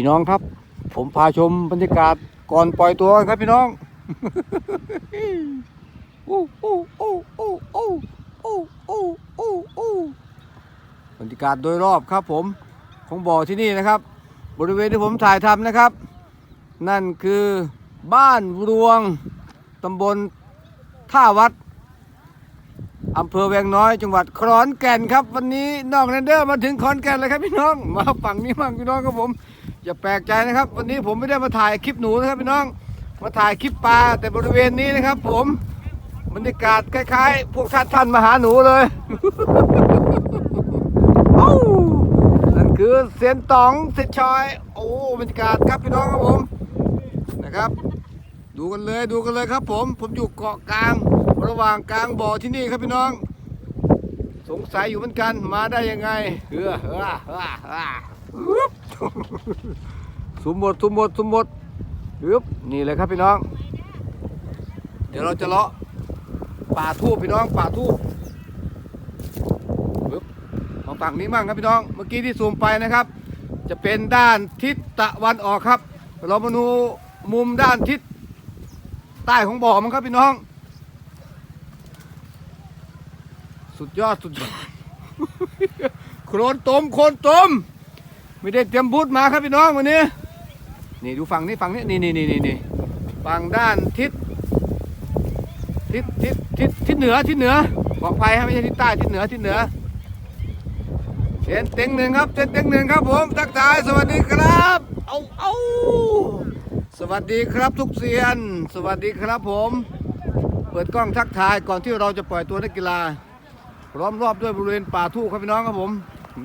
พี่น้องครับ ผมพาชมบรรยากาศก่อนปล่อยตัวครับพี่น้องอู้อู้อู้อู้อู้อู้อู้อู้อู้บรรยากาศโดยรอบครับผมของบ่อที่นี่นะครับ บริเวณที่ผมถ่ายทำนะครับ นั่นคือบ้านรวงตำบลท่าวัดอำเภอแวงน้อยจังหวัดขอนแก่นครับ วันนี้น้องเรนเดอร์มาถึงขอนแก่นเลยครับพี่น้อง มาฝั่งนี้มั่งพี่น้องครับผม อย่าแปลกใจนะครับ วันนี้ผมไม่ได้มาถ่ายคลิปหนูนะครับพี่น้องมาถ่ายคลิปปลาแต่บริเวณนี้นะครับ ผมบรรยากาศคล้ายๆ พวกท่านท่านมาหาหนูเลยนั่นคือเสียนตองเสียนชอย โอ้บรรยากาศครับพี่น้องครับผมนะครับ ดูกันเลยดูกันเลยครับ ผม ผมอยู่เกาะกลาง ระหว่างกลางบ่อที่นี่ครับพี่น้อง สงสัยอยู่เหมือนกันมาได้ยังไงเฮ้อเฮ้อเฮ้อ เฮ้อฮึบสมบทสมบทสมบทฮึบนี่เลยครับพี่น้อง เดี๋ยวเราจะเลาะป่าทูบพี่น้องป่าทูบฮึบมาฝั่งนี้มั่งครับพี่น้อง เมื่อกี้ที่ซูมไปนะครับ จะเป็นด้านทิศตะวันออกครับ เรามาดูมุมด้านทิศใต้ของบ่อมันครับพี่น้อง สุดยอดสุดยอดโคลนตมโคลนตม ไม่ได้เตรียมบูทมาครับพี่น้องวันนี้นี่ดูฝั่งนี้ฝั่งนี้นี่นี่นี่นี่นี่ฝั่งด้านทิศทิศทิศทิศทิศเหนือทิศเหนือบอกไปฮะไม่ใช่ทิศใต้ทิศเหนือทิศเหนือเส้นเต็งหนึ่งครับเส้นเต็งหนึ่งครับผมทักทายสวัสดีครับเอาเอาสวัสดีครับทุกเซียน สวัสดีครับผม เปิดกล้องทักทายก่อนที่เราจะปล่อยตัวนักกีฬาล้อมรอบด้วยบริเวณป่าทุ่งครับพี่น้องครับผม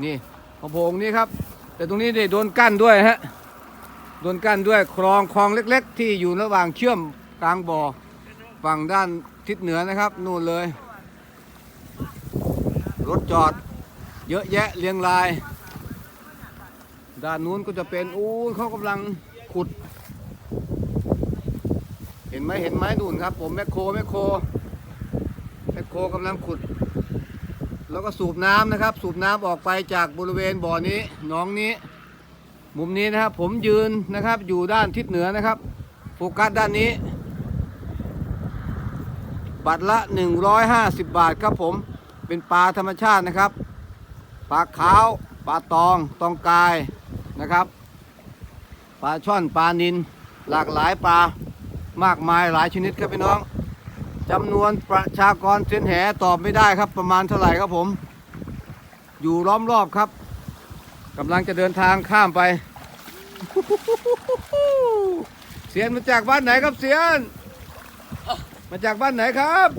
นี่ของโพงนี้ครับ แต่ตรงนี้เนี่ยโดนกั้นด้วยฮะโดนกั้นด้วยคลองคลองเล็ก ๆ ที่อยู่ระหว่างเชื่อมกลางบ่อฝั่งด้านทิศเหนือนะครับนู่นเลย รถจอด เยอะแยะเรียงราย ด้านนู้นก็จะเป็นอู้เขากำลังขุด เห็นไหมเห็นไหมนู่นครับ ผมแมคโครแมคโครแมคโครกำลังขุด แล้วก็สูบน้ำนะครับ สูบน้ำออกไปจากบริเวณบ่อนี้หนองนี้ มุมนี้นะครับ ผมยืนนะครับอยู่ด้านทิศเหนือนะครับ โฟกัสด้านนี้ บัตรละ 150 บาทครับผมเป็นปลาธรรมชาตินะครับปลาขาวปลาตองตองกายนะครับปลาช่อนปลานิน หลากหลายปลามากมายหลายชนิดครับพี่น้อง จำนวนประชากรเส้นแหตอบไม่ได้ครับ ประมาณเท่าไหร่ครับผม อยู่ล้อมรอบครับกำลังจะเดินทางข้ามไป เสียนมาจากบ้านไหนครับเสียน มาจากบ้านไหนครับ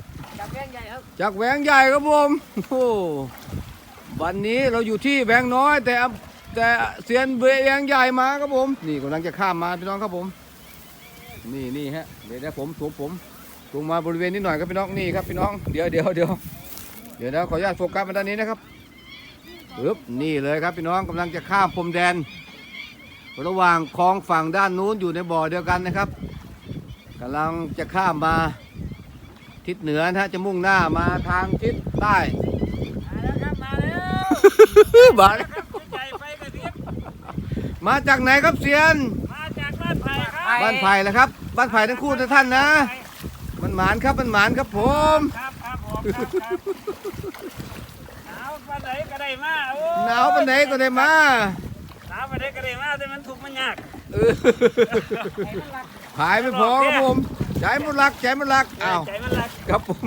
จากแว่งใหญ่ครับ จากแหวงใหญ่ครับผมโอ้วันนี้เราอยู่ที่แหวงน้อย แต่อำแต่เสียนเบียงใหญ่มาครับผม นี่กำลังจะข้ามมาพี่น้องครับผม นี่นี่ฮะเดี๋ยวนะผมผมผม ลงมาบริเวณนี้หน่อยครับพี่น้องนี่ครับพี่น้องเดี๋ยวเดี๋ยวเดี๋ยวเดี๋ยวนะขออนุญาตโฟกัสมาด้านนี้นะครับปึ๊บนี่เลยครับพี่น้องกำลังจะข้ามพรมแดน ระหว่างคลองฝั่งด้านนู้นอยู่ในบ่อเดียวกันนะครับกำลังจะข้ามมาทิศเหนือนะฮะจะมุ่งหน้ามาทางทิศใต้มาแล้วครับมาแล้วบาดใจไฟกระพริบมาจากไหนครับเซียน มาจากบ้านไผ่ครับบ้านไผ่แล้วครับ บ้านไผ่ทั้งคู่นะท่านนะ มันหมานครับมันหมานครับผม ครับครับผมครับครับหนาวปานไหนก็ได้มาโอ้หนาวปานไหนก็ได้มาหนาวปานไหนก็ได้มาแต่มันถูกข์มันยากเออหายไม่พอครับผมใจมันรักใจมันรักอ้าวใจมันรักครับผม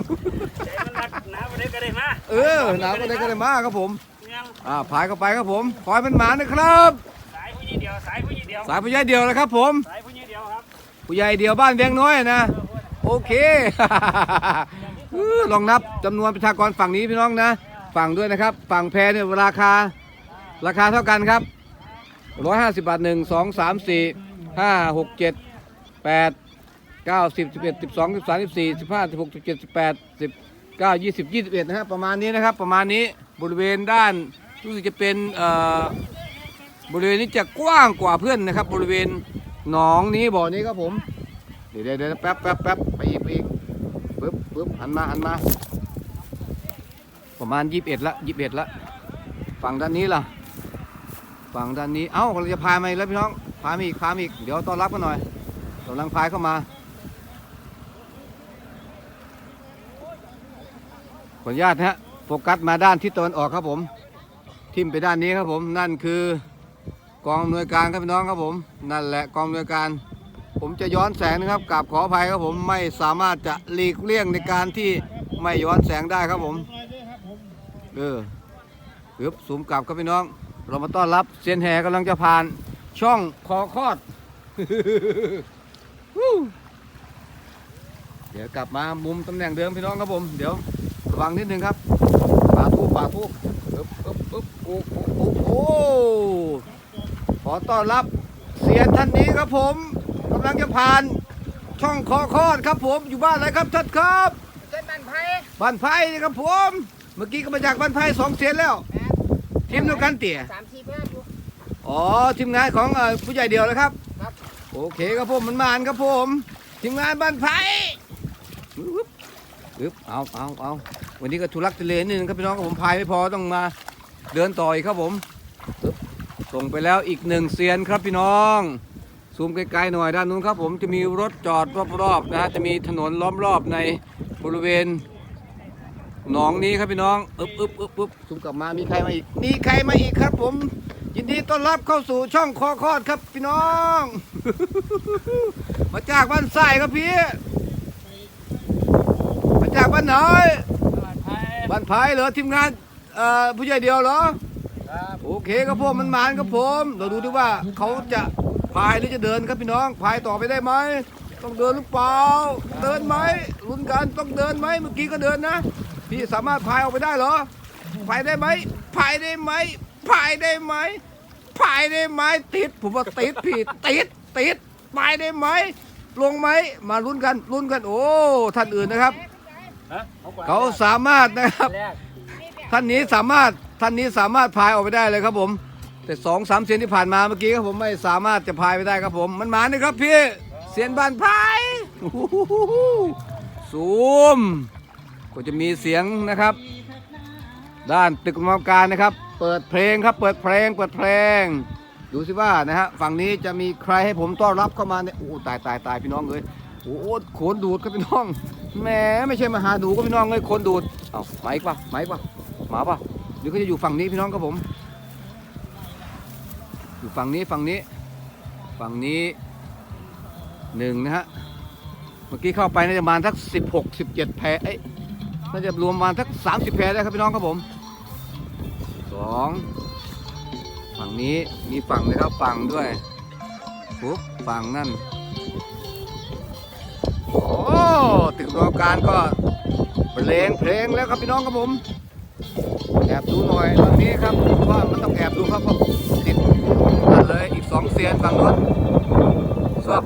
ใจมันรักหนาวปานไหนก็ได้มาเออหนาวปานไหนก็ได้มาครับผมยังอ่าพายเข้าไปครับผมขอให้มันหมานนะครับ สายผู้หญิงเดียวสายผู้หญิงเดียวสายผู้ใหญ่เดียวนะครับผมสายผู้หญิงเดียวครับผู้ใหญ่เดียวบ้านแวงน้อยนะ โอเคลองนับจำนวนประชากรฝั่งนี้พี่น้องนะ ฝั่งด้วยนะครับ ฝั่งแพเนี่ยราคา ราคาเท่ากันครับร้อยห้าสิบบาทหนึ่งสองสามสี่ห้าหกเจ็ดแปดเก้าสิบสิบเอ็ดสิบสองสิบสามสิบสี่สิบห้าสิบหกสิบเจ็ดสิบแปดสิบเก้ายี่สิบยี่สิบเอ็ดนะฮะประมาณนี้นะครับ ประมาณนี้บริเวณด้านรู้สึกจะเป็นเอ่อบริเวณนี้จะกว้างกว่าเพื่อนนะครับ บริเวณหนองนี้บ่อนี้ครับผม ดี๋ยวเดี๋ยวแป๊บแป๊บแป๊บไปอีกไปอีกปึ๊บปึ๊บหันมาหันมา ประมาณยี่สิบเอ็ดละยี่สิบเอ็ดละ ฝั่งด้านนี้ล่ะ ฝั่งด้านนี้ เอ้ากำลังจะพายมาอีกแล้วพี่น้อง พายมาอีก พายมาอีก เดี๋ยวต้อนรับกันหน่อยกำลังพายเข้ามา ขออนุญาตนะฮะ โฟกัสมาด้านทิศตะวันออกครับผม ทิมไปด้านนี้ครับผม นั่นคือกองอำนวยการครับพี่น้องครับผม นั่นแหละกองอำนวยการ ผมจะย้อนแสงนะครับกราบขออภัยครับผมไม่สามารถจะหลีกเลี่ยงในการที่ไม่ย้อนแสงได้ครับผม เออเึบสูมกลับครับพี่น้อง เรามาต้อนรับเซียนแห่กำลังจะผ่านช่องคอคอด เดี๋ยวกลับมามุมตำแหน่งเดิมพี่น้องครับผม เดี๋ยวระวังนิดนึงครับป่าทูป่าทูอึ๊บอึ๊บอึ๊บโอ้โอ้โอ้ขอต้อนรับเซียนท่านนี้ครับผมำลังจะผ่านช่องคอคอดครับผมอยู่บ้านอะไรครับท่านครับเส้นบันไพบ้านไผ่นี่ครับผม เมื่อกี้ก็มาจากบ้านไผ่สองเสียนแล้วทีมเดียวกันเตี่ยสามสี่เพื่อนอยู่อ๋อทีมงานของเอ่อผู้ใหญ่เดียวเลยครับครับ โอเคครับผมมันมานครับผม ทีมงานบ้านไผ่อึ๊บอึ๊บเอาเอาเอาวันนี้ก็ทุลักทุเลนิดนึงครับพี่น้องครับผมพายไม่พอต้องมาเดินต่ออีกครับผมอึ๊บส่งไปแล้วอีกหนึ่งเซียนครับพี่น้อง ซูมไกลๆหน่อยด้านนู้นครับผมจะมีรถจอดรอบๆนะฮะจะมีถนนล้อมรอบในบริเวณหนองนี้ครับพี่น้องอึบอึบอึบอึบซุมกลับมามีใครมาอีกมีใครมาอีกครับ ผม ยินดีต้อนรับเข้าสู่ช่องคอคอดครับพี่น้อง มาจากบ้านทรายครับพี่ มาจากบ้านไหนบันไพบ้านไผ่เหรอทีมงานเอ่อผู้ใหญ่เดียวเหรอครับโอเคครับผมมันมานครับผม เราดูดูว่าเขาจะ พายหรือจะเดินครับพี่น้องพายต่อไปได้ไหมต้องเดินหรือเปล่าเดินไหมลุ้นกันต้องเดินไหมเมื่อกี้ก็เดินนะ พี่สามารถพายออกไปได้เหรอพายได้ไหมพายได้ไหมพายได้ไหมพายได้ไหมติด ผมว่าติดพี่ติดติดพายได้ไหมลงไหมมาลุ้นกันลุ้นกันโอ้ท่านอื่นนะครับ เขาสามารถนะครับ ท่านนี้สามารถท่านนี้สามารถพายออกไปได้เลยครับผม แต่สองสามเซนที่ผ่านมาเมื่อกี้ครับผมไม่สามารถจะพายไปได้ครับผม มันมาเนี่ครับพี่เสียนบานพายซูม ก็จะมีเสียงนะครับ ด้านตึกกรรมการนะครับ เปิดเพลงครับ เปิดเพลง เปิดเพลง ดูสิว่านะฮะฝั่งนี้จะมีใครให้ผมต้อนรับเข้ามาเนี่ยโอ้ตายตายตายพี่น้องเลยโอ้โหโขนดูดครับพี่น้องแหมไม่ใช่มาหาดูก็พี่น้องเลยโขนดูดเอ้าไหมาอีกปะไหมาอีกปะหมาปะหรือเขาจะอยู่ฝั่งนี้พี่น้องครับผม อยู่ฝั่งนี้ฝั่งนี้ฝั่งนี้หนึ่งนะฮะ เมื่อกี้เข้าไปน่าจะมาสักสิบหกสิบเจ็ดแพรเอ้ยน่าจะรวมมาสักสามสิบแพรได้ครับพี่น้องครับผมสองฝั่งนี้มีฝั่งนะครับฝั่งด้วยปุ๊บฝั่งนั่นโอ้ตึกรองการก็เพลงเพลงแล้วครับพี่น้องครับผมแอบดูหน่อยตรงนี้ครับว่ามันต้องแอบดูครับเพราะ เลยอีกสองเซียนฝั่งโนู้นสวบ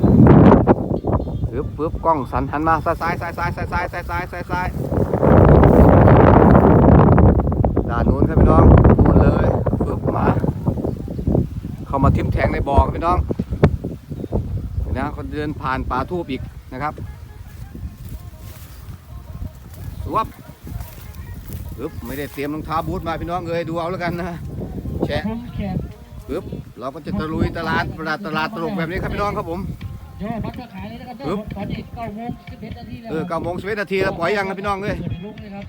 ปึ๊บปึ๊บกล้องสันหันมาซ้ายซ้ายซ้ายซ้ายซ้ายซ้ายซ้ายซ้ายซ้ายซ้ายด้านนู้นครับพี่น้องนู่นเลยปึ๊บมาเข้ามาทิ่มแทงในบ่อครับพี่น้องนะเขาเดินผ่านป่าทูบอีกนะครับสวบปึ๊บไม่ได้เตรียมรองเท้าบูทมาพี่น้องเอ้ยดูเอาแล้วกันนะแชะปึ๊บ เราก็จะตะลุยตลาดตลาดตลาดตลกแบบนี้ครับพี่น้องครับผมโยพัดจะขายเลยนะครับปึ๊บตอนนี้เก้าโมงสิบเอ็ดนาทีแล้วเออเก้าโมงสิบเอ็ดนาทีแล้วปล่อยยังครับพี่น้องเอ้ยเปิดลุกเลยครับ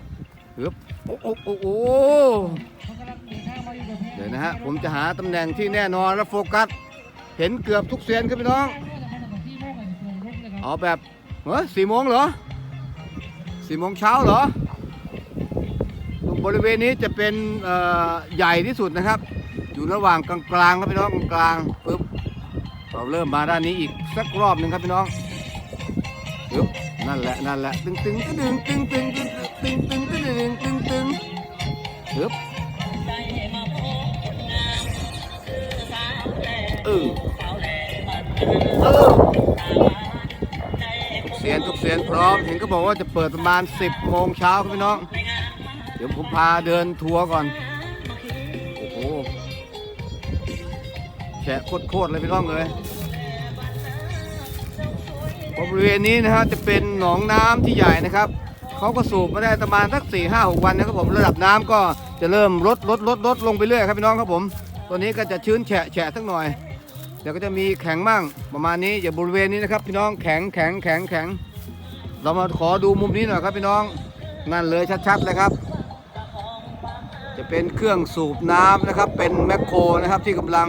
ปึ๊บโอ้โอ้โอ้โอ้เขากำลังเดินทางมาอยู่กับแพเดี๋ยวนะฮะผมจะหาตำแหน่งที่แน่นอนและโฟกัส เห็นเกือบทุกเซียนครับพี่น้องที่โมงอะเปิดลุกเลยครับเอาแบบเฮ้ยสี่โมงเหรอสี่โมงเช้าเหรอตรงบริเวณนี้จะเป็นเอ่อใหญ่ที่สุดนะครับ อยู่ระหว่างกลางๆครับพี่น้องกลางๆปึ๊บเราเริ่มมาด้านนี้อีกสักรอบหนึ่งครับพี่น้องปึ๊บนั่นแหละนั่นแหละตึงตึงตึงตึงตึงตึงตึงตึงตึงตึงตึงตึงปึ๊บเออเออเสียนทุกเสียนพร้อมเห็นก็บอกว่าจะเปิดประมาณ 10โมงเช้าครับพี่น้อง เดี๋ยวผมพาเดินทัวร์ก่อน แฉะโคตรๆเลยพี่น้องเลยบริเวณนี้นะฮะจะเป็นหนองน้ำที่ใหญ่นะครับเขาก็สูบมาได้ประมาณสัก4 5 6วันนะครับผมระดับน้ำก็จะเริ่มลดลดลดลดลงไปเรื่อยครับพี่น้องครับผมตัวนี้ก็จะชื้นแฉะแฉะสักหน่อยเดี๋ยวก็จะมีแข็งมั่งประมาณนี้อย่าบริเวณนี้นะครับ พี่น้องแข็งแข็งแข็งแข็งเรามาขอดูมุมนี้หน่อยครับพี่น้องนั่นเลยชัดๆเลยครับ จะเป็นเครื่องสูบน้ำนะครับ เป็นแมคโครนะครับที่กำลัง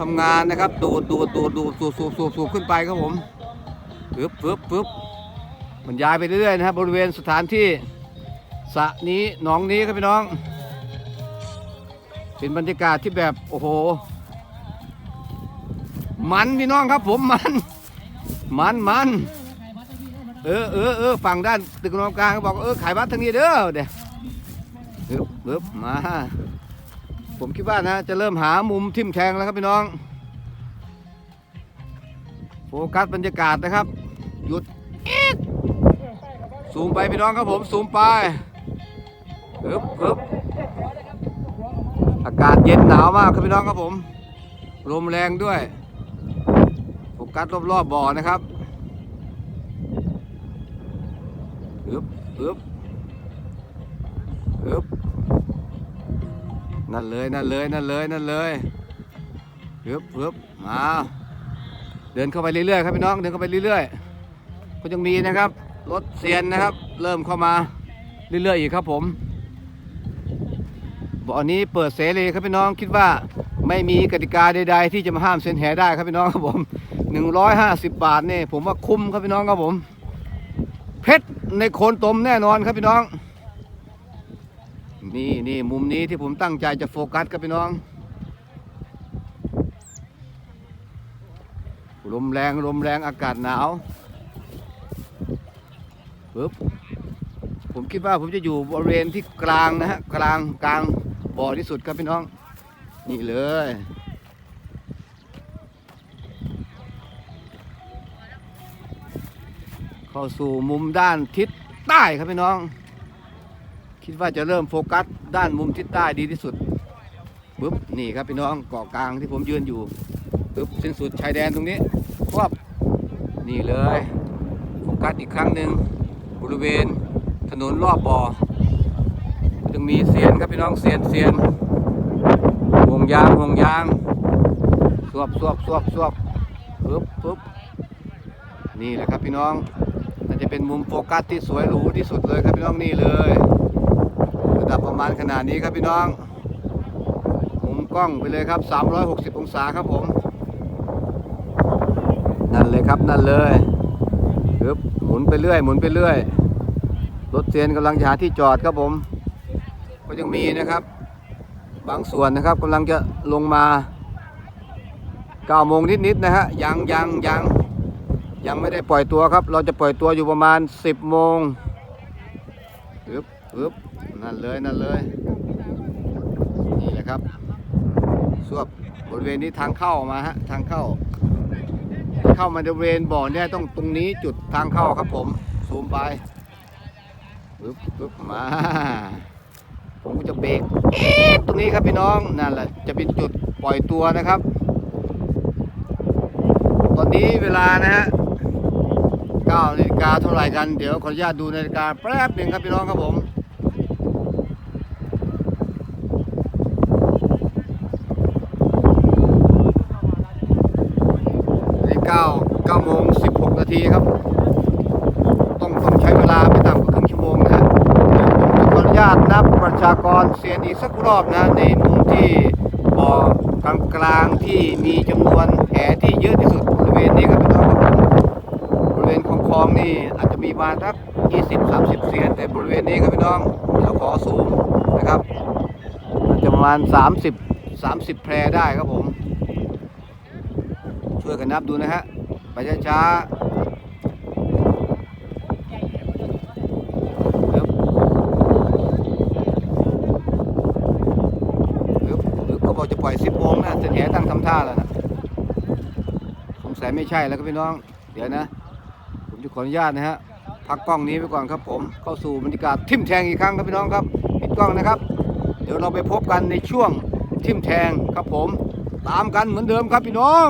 ทำงานนะครับดูดดูดดูดดูดสูบสูบสูบสูบขึ้นไปครับผมปึ๊บปึ๊บปึ๊บมันย้ายไปเรื่อยๆนะครับบริเวณสถานที่สระนี้หนองนี้ครับพี่น้อง เป็นบรรยากาศที่แบบโอ้โห มันพี่น้องครับผมมันมันมันเออเออเออฝั่งด้านตึกนองกลางเขาบอกเออขายบัตรทางนี้เด้อเดี๋ยวปึ๊บปึ๊บมา ผมคิดว่านะจะเริ่มหามุมทิ่มแทงแล้วครับพี่น้อง โฟกัสบรรยากาศนะครับ หยุดอีกซูมไปพี่น้องครับผมซูมไปปึ๊บปึ๊บอากาศเย็นหนาวมากครับพี่น้องครับผมลมแรงด้วยโฟกัสรอบๆบ่อนะครับอึบอึบอึบ นั่นเลยนั่นเลยนั่นเลยนั่นเลยอึบอึบมาเดินเข้าไปเรื่อยๆครับพี่น้องเดินเข้าไปเรื่อยๆก็ยังมีนะครับรถเซียนนะครับ เริ่มเข้ามาเรื่อยๆอีกครับผมบ่อนี้เปิดเสรีครับพี่น้องคิดว่าไม่มีกติกาใด ๆ ที่จะมาห้ามเส้นแหได้ครับพี่น้องครับผม150 บาทเนี่ผมว่าคุ้มครับพี่น้องครับผม เพชรในโคนตมแน่นอนครับพี่น้อง นี่นี่มุมนี้ที่ผมตั้งใจจะโฟกัสครับพี่น้อง ลมแรงลมแรงอากาศหนาวปึ๊บผมคิดว่าผมจะอยู่บริเวณที่กลางนะฮะกลางกลางบ่อที่สุดครับพี่น้อง นี่เลยเข้าสู่มุมด้านทิศใต้ครับพี่น้อง คิดว่าจะเริ่มโฟกัสด้านมุมทิศใต้ดีที่สุดปึ๊บนี่ครับพี่น้องเกาะกลางที่ผมยืนอยู่ปึ๊บสิ้นสุดชายแดนตรงนี้ควบนี่เลยโฟกัสอีกครั้งหนึ่งบริเวณถนนรอบบ่อจึงมีเสียนครับพี่น้องเสียนเสียนห่วงยางห่วงยางสวบสวบสวบสวบปึ๊บปึ๊บนี่แหละครับพี่น้องน่าจะเป็นมุมโฟกัสที่สวยหรูที่สุดเลยครับพี่น้องนี่เลย ดับประมาณขนาดนี้ครับพี่น้อง มุมกล้องไปเลยครับ 360 องศาครับผม นั่นเลยครับนั่นเลยปึ๊บหมุนไปเรื่อย หมุนไปเรื่อย รถเซียนกำลังจะหาที่จอดครับผม ก็ยังมีนะครับ บางส่วนนะครับกำลังจะลงมา9โมงนิดๆนะฮะ ยังยังยังยังไม่ได้ปล่อยตัวครับ เราจะปล่อยตัวอยู่ประมาณ 10โมงปึ๊บปึ๊บ นั่นเลยนั่นเลย นี่แหละครับสวบบริเวณนี้ทางเข้ามาฮะทางเข้า เข้ามาบริเวณบ่อเนี่ยต้องตรงนี้จุดทางเข้าครับผมซูมไปปึ๊บปึ๊บมา ผมก็จะเบรกตรงนี้ครับพี่น้องนั่นแหละจะเป็นจุดปล่อยตัวนะครับ ตอนนี้เวลานะฮะ9นาฬิกาเท่าไหร่กัน เดี๋ยวขออนุญาตดูนาฬิกาแป๊บหนึ่งครับพี่น้องครับผม นี่9 9โมง16 นา ทีครับ ต้องต้องใช้เวลาไม่ต่ำกว่าครึ่งชั่วโมงนะเดี๋ยวผมขออนุญาตนับประชากรเสียนอีกสักรอบนะในมุมที่บ่อกลางกลางๆที่มีจำนวนแหที่เยอะที่สุดบริเวณนี้ครับพี่น้องครับผมบริเวณคลองคลองนี่อาจจะมีมาสัก20 30เสียนแต่บริเวณนี้ครับพี่น้องเดี๋ยวขอซูมนะครับมันจะประมาณ 30 30 แพรได้ครับผม ช่วยกันนับดูนะฮะ ไปช้าๆ ปึ๊บปึ๊บปึ๊บเขาบอกจะปล่อยสิบโมงนะเสร็จแหตั้งทำท่าแล้วนะสงสัยไม่ใช่แล้วครับพี่น้อง เดี๋ยวนะ ผมจะขออนุญาตนะฮะพักกล้องนี้ไปก่อนครับผมเข้าสู่บรรยากาศทิมแทงอีกครั้งครับพี่น้องครับปิดกล้องนะครับ เดี๋ยวเราไปพบกันในช่วงทิมแทงครับผม ตามกันเหมือนเดิมครับพี่น้อง